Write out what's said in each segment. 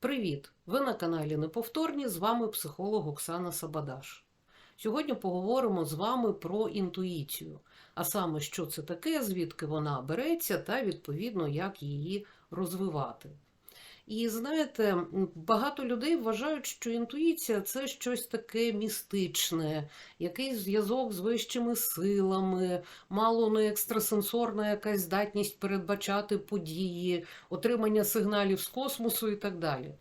Привіт! Ви на каналі Неповторні. З вами психолог Оксана Сабадаш. Сьогодні поговоримо з вами про інтуїцію, а саме, що це таке, звідки вона береться, та відповідно, як її розвивати. І знаєте, багато людей вважають, що інтуїція це щось таке містичне, якийсь зв'язок з вищими силами, мало не екстрасенсорна якась здатність передбачати події, отримання сигналів з космосу і так далі.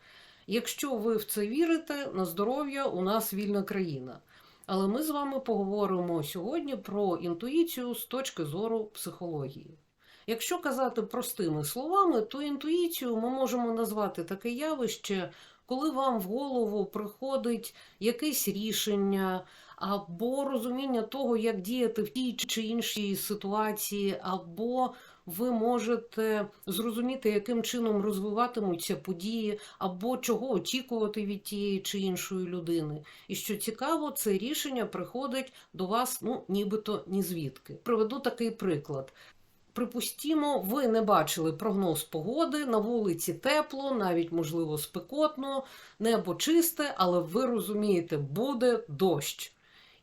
Якщо ви в це вірите, на здоров'я у нас вільна країна. Але ми з вами поговоримо сьогодні про інтуїцію з точки зору психології. Якщо казати простими словами, то інтуїцію ми можемо назвати таке явище, коли вам в голову приходить якесь рішення або розуміння того, як діяти в тій чи іншій ситуації, або ви можете зрозуміти, яким чином розвиватимуться події, або чого очікувати від тієї чи іншої людини. І що цікаво, це рішення приходить до вас, ну нібито ні звідки. Приведу такий приклад. Припустімо, ви не бачили прогноз погоди, на вулиці тепло, навіть можливо спекотно, небо чисте, але ви розумієте, буде дощ.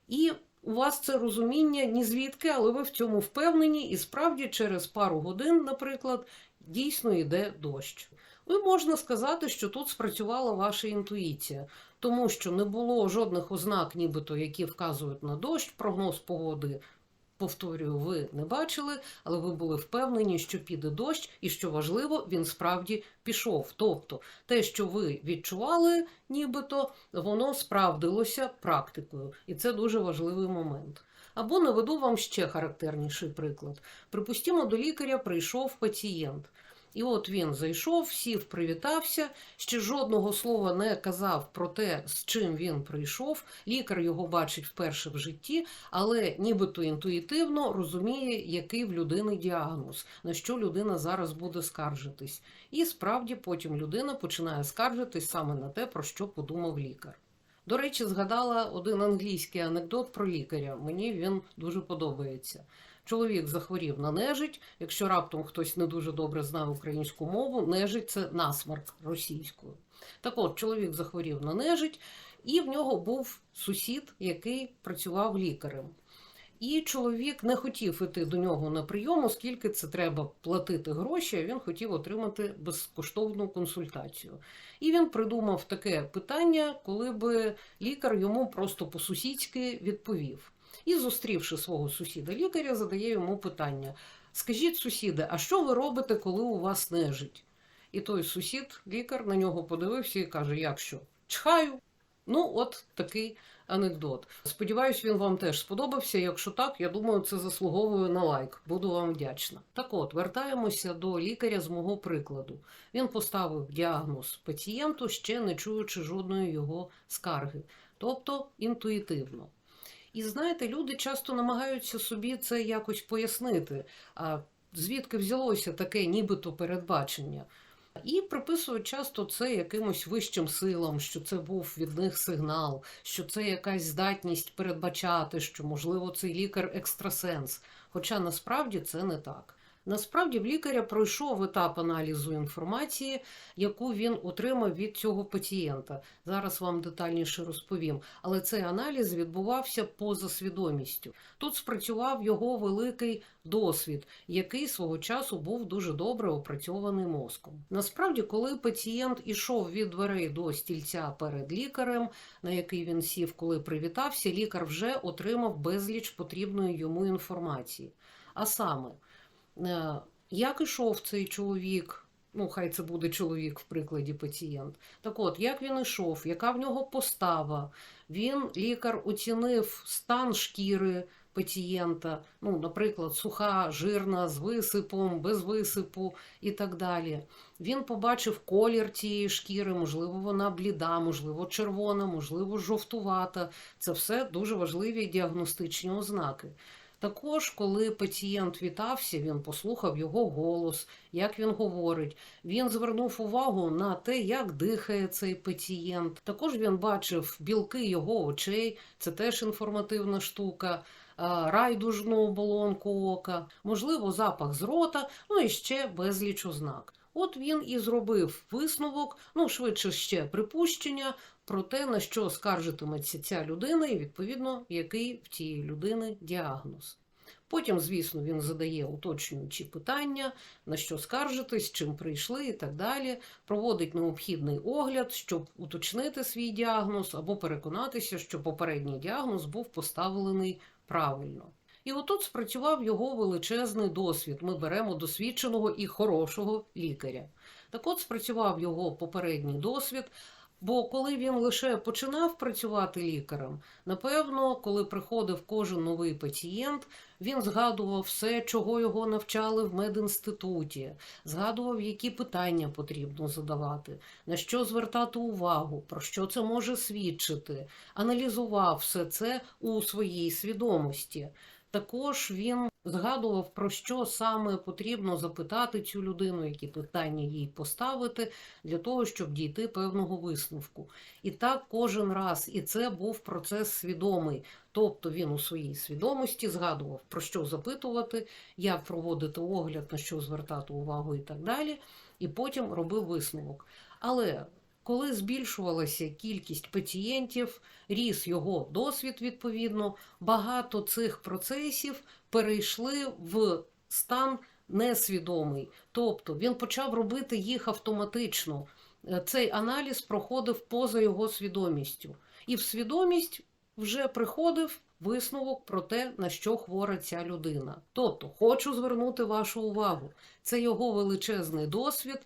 І у вас це розуміння ні звідки, але ви в цьому впевнені, і справді через пару годин, наприклад, дійсно йде дощ. Ви можна сказати, що тут спрацювала ваша інтуїція, тому що не було жодних ознак, нібито які вказують на дощ, прогноз погоди повторюю, ви не бачили, але ви були впевнені, що піде дощ, і що важливо, він справді пішов. Тобто, те, що ви відчували, нібито воно справдилося практикою, і це дуже важливий момент. Або наведу вам ще характерніший приклад. Припустімо, до лікаря прийшов пацієнт. І от він зайшов, сів, привітався, ще жодного слова не казав про те, з чим він прийшов. Лікар його бачить вперше в житті, але нібито інтуїтивно розуміє, який в людини діагноз, на що людина зараз буде скаржитись. І справді потім людина починає скаржитись саме на те, про що подумав лікар. До речі, згадала один англійський анекдот про лікаря. Мені він дуже подобається. Чоловік захворів на нежить. Якщо раптом хтось не дуже добре знає українську мову, нежить це насмарк російською. Так от, чоловік захворів на нежить, і в нього був сусід, який працював лікарем. І чоловік не хотів іти до нього на прийом, оскільки це треба платити гроші, а він хотів отримати безкоштовну консультацію. І він придумав таке питання, коли би лікар йому просто по-сусідськи відповів. І, зустрівши свого сусіда лікаря, задає йому питання: Скажіть, сусіде, а що ви робите, коли у вас нежить? І той сусід, лікар, на нього подивився і каже: Як що? Чхаю. Ну, от такий анекдот. Сподіваюсь, він вам теж сподобався. Якщо так, я думаю, це заслуговує на лайк. Буду вам вдячна. Так от, вертаємося до лікаря з мого прикладу. Він поставив діагноз пацієнту, ще не чуючи жодної його скарги, тобто інтуїтивно. І знаєте, люди часто намагаються собі це якось пояснити, а звідки взялося таке нібито передбачення. І приписують часто це якимось вищим силам, що це був від них сигнал, що це якась здатність передбачати, що, можливо, цей лікар екстрасенс. Хоча насправді це не так. Насправді в лікаря пройшов етап аналізу інформації, яку він отримав від цього пацієнта. Зараз вам детальніше розповім. Але цей аналіз відбувався поза свідомістю. Тут спрацював його великий досвід, який свого часу був дуже добре опрацьований мозком. Насправді, коли пацієнт ішов від дверей до стільця перед лікарем, на який він сів, коли привітався, лікар вже отримав безліч потрібної йому інформації. А саме, як ішов цей чоловік, ну хай це буде чоловік в прикладі пацієнт. Так от, як він ішов, яка в нього постава? Він, лікар, оцінив стан шкіри пацієнта, ну, наприклад, суха, жирна, з висипом, без висипу і так далі. Він побачив колір цієї шкіри, можливо, вона бліда, можливо, червона, можливо, жовтувата. Це все дуже важливі діагностичні ознаки. Також, коли пацієнт вітався, він послухав його голос, як він говорить. Він звернув увагу на те, як дихає цей пацієнт. Також він бачив білки його очей, це теж інформативна штука, райдужну оболонку ока, можливо, запах з рота, ну і ще безліч ознак. От він і зробив висновок, ну швидше ще припущення про те, на що скаржитиметься ця людина, і відповідно, який в цієї людини діагноз. Потім, звісно, він задає уточнюючі питання, на що скаржитись, чим прийшли і так далі. Проводить необхідний огляд, щоб уточнити свій діагноз або переконатися, що попередній діагноз був поставлений правильно. І отут спрацював його величезний досвід. Ми беремо досвідченого і хорошого лікаря. Так от спрацював його попередній досвід. Бо коли він лише починав працювати лікарем, напевно, коли приходив кожен новий пацієнт, він згадував все, чого його навчали в медінституті, згадував, які питання потрібно задавати, на що звертати увагу, про що це може свідчити, аналізував все це у своїй свідомості. Також він згадував, про що саме потрібно запитати цю людину, які питання їй поставити, для того, щоб дійти певного висновку. І так кожен раз. І це був процес свідомий. Тобто він у своїй свідомості згадував, про що запитувати, як проводити огляд, на що звертати увагу і так далі, і потім робив висновок. Але коли збільшувалася кількість пацієнтів, ріс його досвід відповідно, багато цих процесів перейшли в стан несвідомий. Тобто він почав робити їх автоматично. Е, Цей аналіз проходив поза його свідомістю. І в свідомість вже приходив висновок про те, на що хвора ця людина. Тобто, хочу звернути вашу увагу. Це його величезний досвід,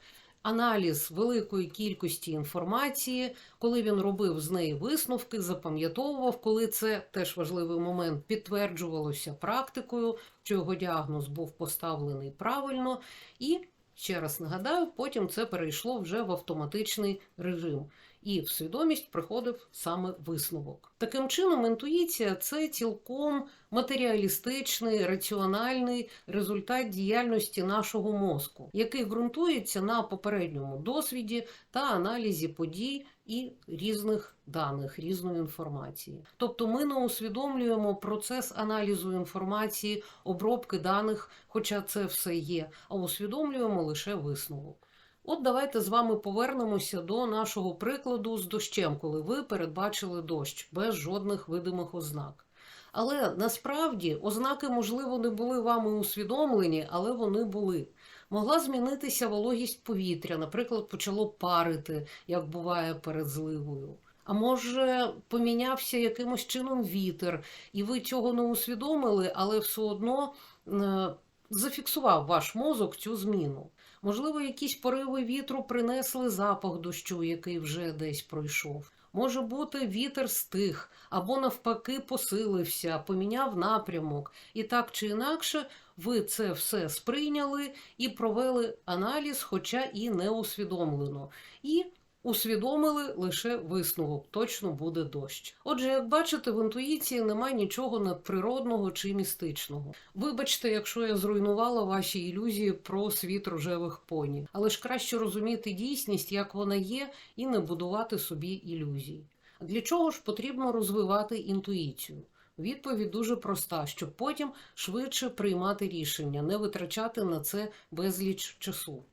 аналіз великої кількості інформації, коли він робив з неї висновки, запам'ятовував, коли це теж важливий момент підтверджувалося практикою, що його діагноз був поставлений правильно, і ще раз нагадаю, потім це перейшло вже в автоматичний режим. І в свідомість приходив саме висновок. Таким чином, інтуїція це цілком матеріалістичний, раціональний результат діяльності нашого мозку, який ґрунтується на попередньому досвіді та аналізі подій і різних даних, різної інформації. Тобто ми не усвідомлюємо процес аналізу інформації, обробки даних, хоча це все є, а усвідомлюємо лише висновок. От давайте з вами повернемося до нашого прикладу з дощем, коли ви передбачили дощ без жодних видимих ознак. Але насправді ознаки, можливо, не були вами усвідомлені, але вони були. Могла змінитися вологість повітря, наприклад, почало парити, як буває перед зливою. А може, помінявся якимось чином вітер, і ви цього не усвідомили, але все одно е, зафіксував ваш мозок цю зміну. Можливо, якісь пориви вітру принесли запах дощу, який вже десь пройшов. Може бути, вітер стих або навпаки посилився, поміняв напрямок. І так чи інакше, ви це все сприйняли і провели аналіз, хоча і не усвідомлено. І усвідомили лише висновок, точно буде дощ. Отже, як бачите, в інтуїції немає нічого надприродного чи містичного. Вибачте, якщо я зруйнувала ваші ілюзії про світ рожевих поні, але ж краще розуміти дійсність, як вона є, і не будувати собі ілюзій. Для чого ж потрібно розвивати інтуїцію? Відповідь дуже проста, щоб потім швидше приймати рішення, не витрачати на це безліч часу.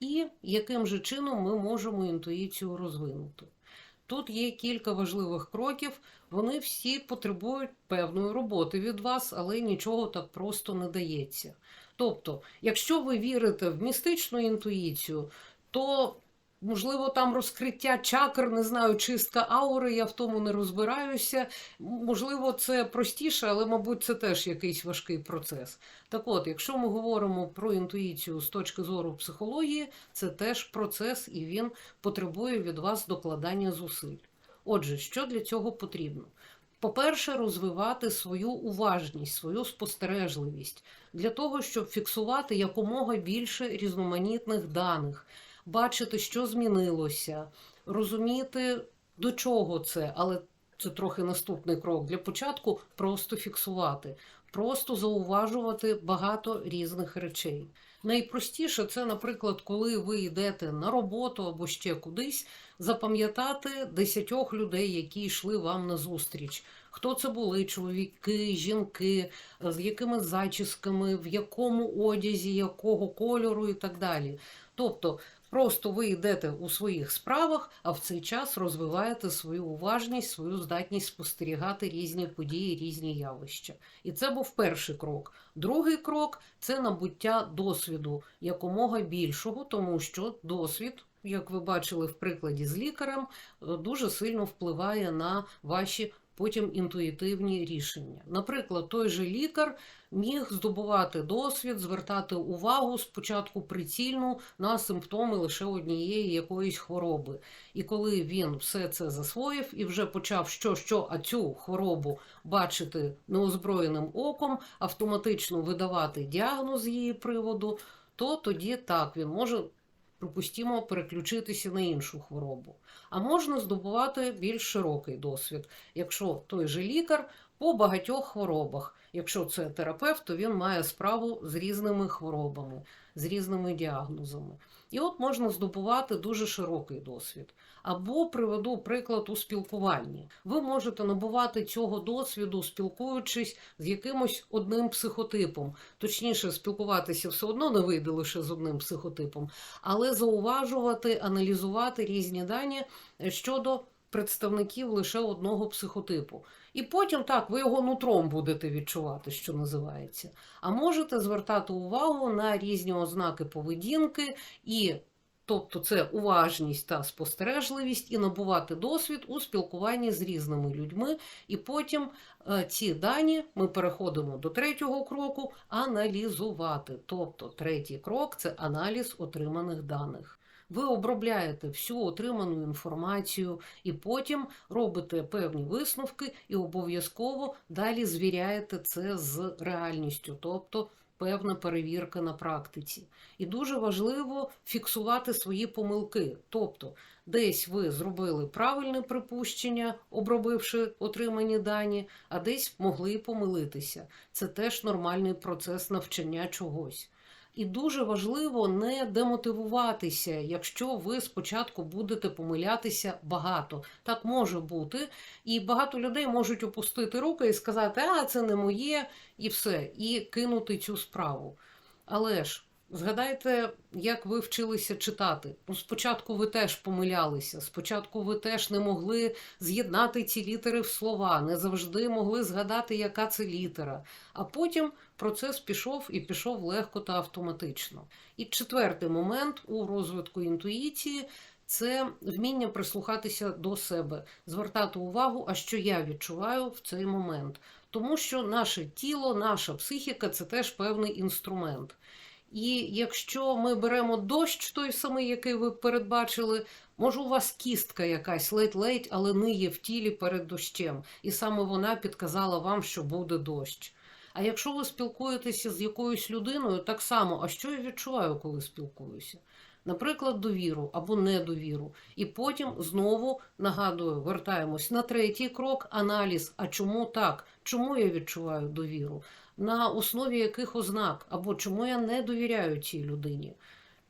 І яким же чином ми можемо інтуїцію розвинути? Тут є кілька важливих кроків, вони всі потребують певної роботи від вас, але нічого так просто не дається. Тобто, якщо ви вірите в містичну інтуїцію, то Можливо, там розкриття чакр, не знаю, чистка аури, я в тому не розбираюся. Можливо, це простіше, але, мабуть, це теж якийсь важкий процес. Так от, якщо ми говоримо про інтуїцію з точки зору психології, це теж процес, і він потребує від вас докладання зусиль. Отже, що для цього потрібно? По-перше, розвивати свою уважність, свою спостережливість для того, щоб фіксувати якомога більше різноманітних даних бачити, що змінилося, розуміти, до чого це, але це трохи наступний крок. Для початку просто фіксувати, просто зауважувати багато різних речей. Найпростіше це, наприклад, коли ви йдете на роботу або ще кудись, запам'ятати десятьох людей, які йшли вам на зустріч. Хто це були? Чоловіки, жінки, з якими зачісками, в якому одязі, якого кольору і так далі. Тобто, просто ви йдете у своїх справах, а в цей час розвиваєте свою уважність, свою здатність спостерігати різні події, різні явища. І це був перший крок. Другий крок це набуття досвіду якомога більшого, тому що досвід. Як ви бачили в прикладі з лікарем, дуже сильно впливає на ваші потім інтуїтивні рішення. Наприклад, той же лікар міг здобувати досвід, звертати увагу спочатку прицільну на симптоми лише однієї якоїсь хвороби. І коли він все це засвоїв і вже почав що, що, а цю хворобу бачити неозброєним оком, автоматично видавати діагноз її приводу, то тоді так він може. Припустімо, переключитися на іншу хворобу. А можна здобувати більш широкий досвід, якщо той же лікар по багатьох хворобах. Якщо це терапевт, то він має справу з різними хворобами, з різними діагнозами. І от можна здобувати дуже широкий досвід. Або приведу приклад у спілкуванні. Ви можете набувати цього досвіду, спілкуючись з якимось одним психотипом. Точніше, спілкуватися все одно не вийде лише з одним психотипом, але зауважувати, аналізувати різні дані щодо представників лише одного психотипу. І потім так, ви його нутром будете відчувати, що називається. А можете звертати увагу на різні ознаки поведінки, і, тобто, це уважність та спостережливість, і набувати досвід у спілкуванні з різними людьми. І потім е, ці дані ми переходимо до третього кроку аналізувати. Тобто, третій крок це аналіз отриманих даних. Ви обробляєте всю отриману інформацію і потім робите певні висновки і обов'язково далі звіряєте це з реальністю, тобто певна перевірка на практиці. І дуже важливо фіксувати свої помилки. Тобто, десь ви зробили правильне припущення, обробивши отримані дані, а десь могли помилитися. Це теж нормальний процес навчання чогось. І дуже важливо не демотивуватися, якщо ви спочатку будете помилятися багато. Так може бути. І багато людей можуть опустити руки і сказати, а це не моє, і все, і кинути цю справу. Але ж. Згадайте, як ви вчилися читати. Ну, Спочатку ви теж помилялися, спочатку ви теж не могли з'єднати ці літери в слова, не завжди могли згадати, яка це літера. А потім процес пішов і пішов легко та автоматично. І четвертий момент у розвитку інтуїції. Це вміння прислухатися до себе, звертати увагу, а що я відчуваю в цей момент. Тому що наше тіло, наша психіка це теж певний інструмент. І якщо ми беремо дощ, той самий, який ви передбачили, може у вас кістка якась ледь-ледь, але ниє в тілі перед дощем, і саме вона підказала вам, що буде дощ. А якщо ви спілкуєтеся з якоюсь людиною, так само, а що я відчуваю, коли спілкуюся? Наприклад, довіру або недовіру. І потім знову нагадую, вертаємось на третій крок аналіз. А чому так? Чому я відчуваю довіру? На основі яких ознак, або чому я не довіряю цій людині?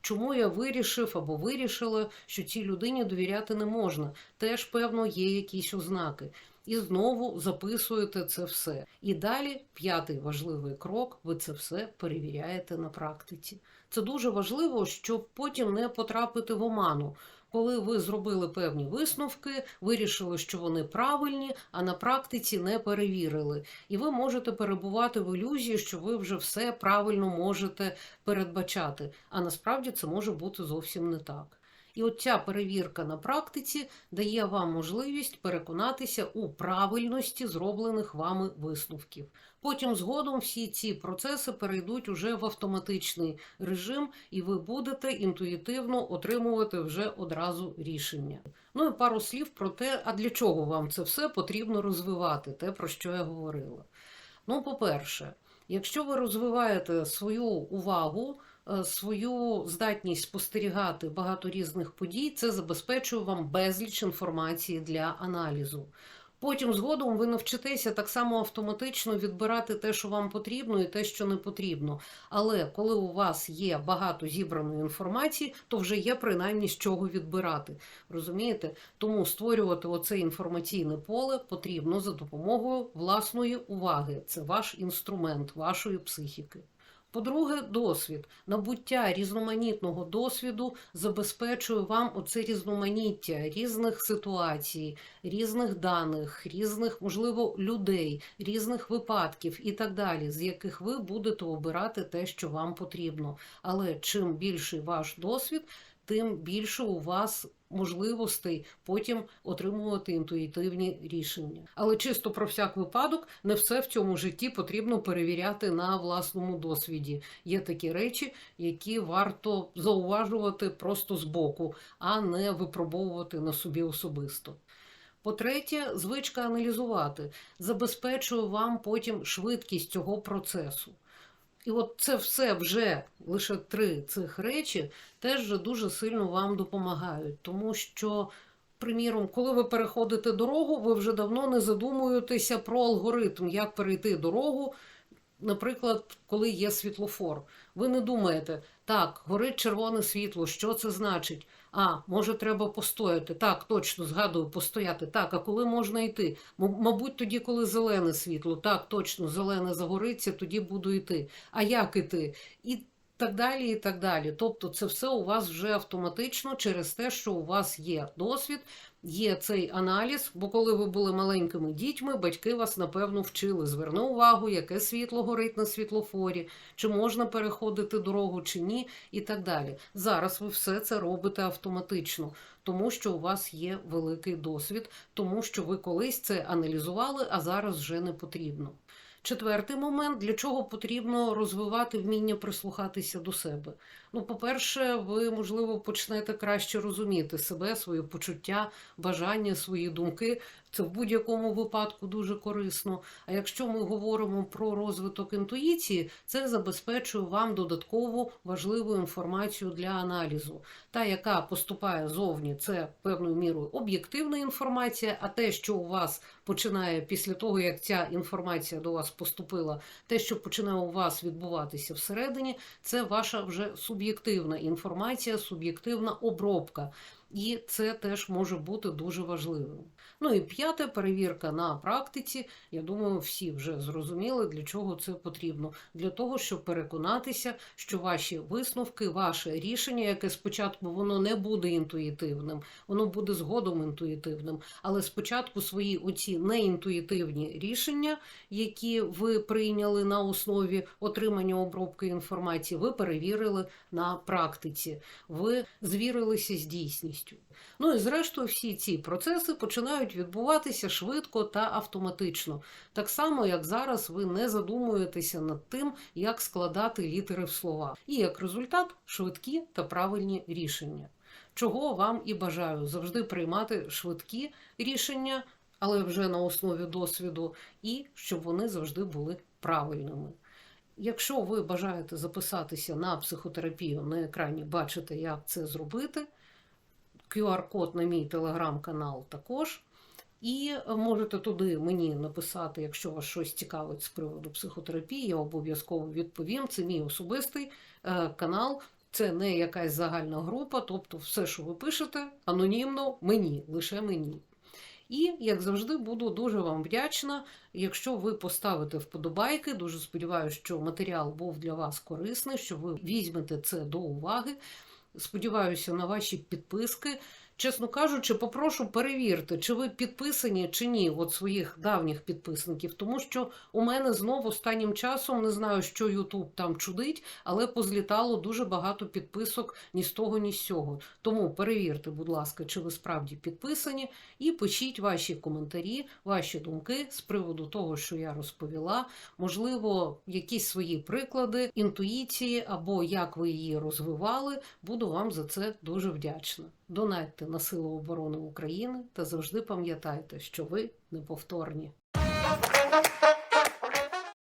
Чому я вирішив або вирішила, що цій людині довіряти не можна? Теж, певно, є якісь ознаки. І знову записуєте це все. І далі п'ятий важливий крок: ви це все перевіряєте на практиці. Це дуже важливо, щоб потім не потрапити в оману. Коли ви зробили певні висновки, вирішили, що вони правильні, а на практиці не перевірили. І ви можете перебувати в ілюзії, що ви вже все правильно можете передбачати. А насправді це може бути зовсім не так. І от ця перевірка на практиці дає вам можливість переконатися у правильності зроблених вами висновків. Потім згодом всі ці процеси перейдуть уже в автоматичний режим, і ви будете інтуїтивно отримувати вже одразу рішення. Ну і пару слів про те, а для чого вам це все потрібно розвивати, те, про що я говорила. Ну, по-перше, якщо ви розвиваєте свою увагу, свою здатність спостерігати багато різних подій, це забезпечує вам безліч інформації для аналізу. Потім згодом ви навчитеся так само автоматично відбирати те, що вам потрібно, і те, що не потрібно. Але коли у вас є багато зібраної інформації, то вже є принаймні з чого відбирати. Розумієте? Тому створювати оце інформаційне поле потрібно за допомогою власної уваги. Це ваш інструмент, вашої психіки. По-друге, досвід. Набуття різноманітного досвіду забезпечує вам оце різноманіття різних ситуацій, різних даних, різних, можливо, людей, різних випадків і так далі, з яких ви будете обирати те, що вам потрібно. Але чим більший ваш досвід, тим більше у вас можливостей потім отримувати інтуїтивні рішення. Але чисто про всяк випадок, не все в цьому житті потрібно перевіряти на власному досвіді. Є такі речі, які варто зауважувати просто збоку, а не випробовувати на собі особисто. По-третє, звичка аналізувати забезпечує вам потім швидкість цього процесу. І от це все вже лише три цих речі теж дуже сильно вам допомагають, тому що, приміром, коли ви переходите дорогу, ви вже давно не задумуєтеся про алгоритм, як перейти дорогу. Наприклад, коли є світлофор, ви не думаєте, так, горить червоне світло, що це значить? А, може, треба постояти. Так, точно згадую, постояти. Так, а коли можна йти? Мабуть, тоді, коли зелене світло, так, точно, зелене загориться, тоді буду йти. А як іти? І так далі, і так далі. Тобто, це все у вас вже автоматично через те, що у вас є досвід, є цей аналіз. Бо коли ви були маленькими дітьми, батьки вас напевно вчили. Зверни увагу, яке світло горить на світлофорі, чи можна переходити дорогу, чи ні, і так далі. Зараз ви все це робите автоматично, тому що у вас є великий досвід, тому що ви колись це аналізували, а зараз вже не потрібно. Четвертий момент, для чого потрібно розвивати вміння прислухатися до себе. Ну, по-перше, ви, можливо, почнете краще розуміти себе, свої почуття, бажання, свої думки. Це в будь-якому випадку дуже корисно. А якщо ми говоримо про розвиток інтуїції, це забезпечує вам додаткову важливу інформацію для аналізу. Та, яка поступає зовні, це певною мірою об'єктивна інформація, а те, що у вас починає після того, як ця інформація до вас поступила, те, що починає у вас відбуватися всередині, це ваша вже суб'єктивна інформація, суб'єктивна обробка. І це теж може бути дуже важливим. Ну і п'яте перевірка на практиці. Я думаю, всі вже зрозуміли, для чого це потрібно. Для того, щоб переконатися, що ваші висновки, ваше рішення, яке спочатку воно не буде інтуїтивним, воно буде згодом інтуїтивним. Але спочатку свої оці неінтуїтивні рішення, які ви прийняли на основі отримання обробки інформації, ви перевірили на практиці, ви звірилися з дійсністю. Ну і зрештою, всі ці процеси починають відбуватися швидко та автоматично. Так само, як зараз ви не задумуєтеся над тим, як складати літери в слова. І як результат швидкі та правильні рішення. Чого вам і бажаю завжди приймати швидкі рішення, але вже на основі досвіду, і щоб вони завжди були правильними. Якщо ви бажаєте записатися на психотерапію на екрані, бачите, як це зробити. QR-код на мій телеграм-канал також. І можете туди мені написати, якщо вас щось цікавить з приводу психотерапії, я обов'язково відповім. Це мій особистий е, канал, це не якась загальна група, тобто все, що ви пишете, анонімно мені, лише мені. І, як завжди, буду дуже вам вдячна, якщо ви поставите вподобайки. Дуже сподіваюся, що матеріал був для вас корисний, що ви візьмете це до уваги. Сподіваюся на ваші підписки. Чесно кажучи, попрошу перевірте, чи ви підписані чи ні, от своїх давніх підписників, тому що у мене знов останнім часом не знаю, що Ютуб там чудить, але позлітало дуже багато підписок ні з того, ні з сього. Тому перевірте, будь ласка, чи ви справді підписані, і пишіть ваші коментарі, ваші думки з приводу того, що я розповіла. Можливо, якісь свої приклади, інтуїції або як ви її розвивали. Буду вам за це дуже вдячна. Донатьте на Силу оборони України та завжди пам'ятайте, що ви неповторні.